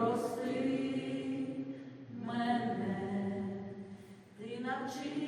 прости мене, ти навчи.